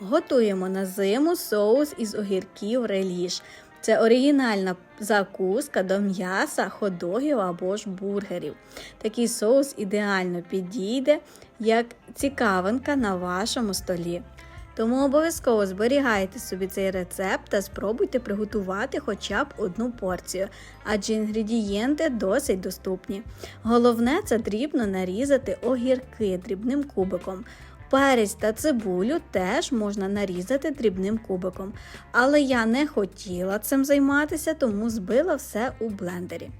Готуємо на зиму соус із огірків реліш. Це оригінальна закуска до м'яса, ходогів або ж бургерів. Такий соус ідеально підійде як цікавинка на вашому столі. Тому обов'язково зберігайте собі цей рецепт та спробуйте приготувати хоча б одну порцію, адже інгредієнти досить доступні. Головне це дрібно нарізати огірки дрібним кубиком. Перець та цибулю теж можна нарізати дрібним кубиком. Але я не хотіла цим займатися, тому збила все у блендері.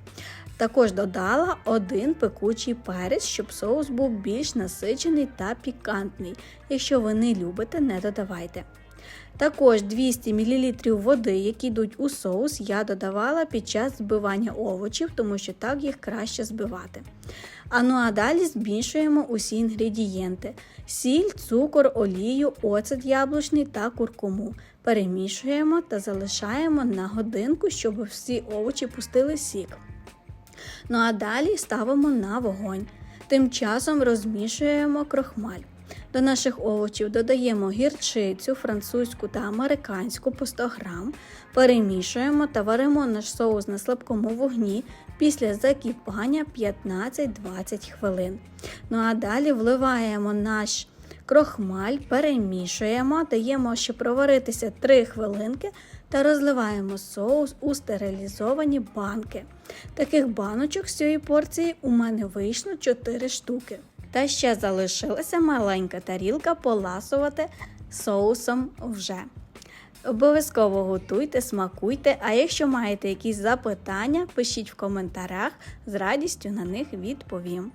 Також додала один пекучий перець, щоб соус був більш насичений та пікантний. Якщо ви не любите, не додавайте. Також 200 мл води, які йдуть у соус, я додавала під час збивання овочів, тому що так їх краще збивати. А ну а далі змішуємо усі інгредієнти: сіль, цукор, олію, оцет яблучний та куркуму. Перемішуємо та залишаємо на годинку, щоб всі овочі пустили сік. Ну а далі ставимо на вогонь. Тим часом розмішуємо крохмаль. До наших овочів додаємо гірчицю, французьку та американську по 100 грам, перемішуємо та варимо наш соус на слабкому вогні після закипання 15-20 хвилин. Ну а далі вливаємо наш крохмаль, перемішуємо, даємо ще проваритися 3 хвилинки та розливаємо соус у стерилізовані банки. Таких баночок з цієї порції у мене вийшло 4 штуки. Та ще залишилася маленька тарілка поласувати соусом вже. Обов'язково готуйте, смакуйте, а якщо маєте якісь запитання, пишіть в коментарях, з радістю на них відповім.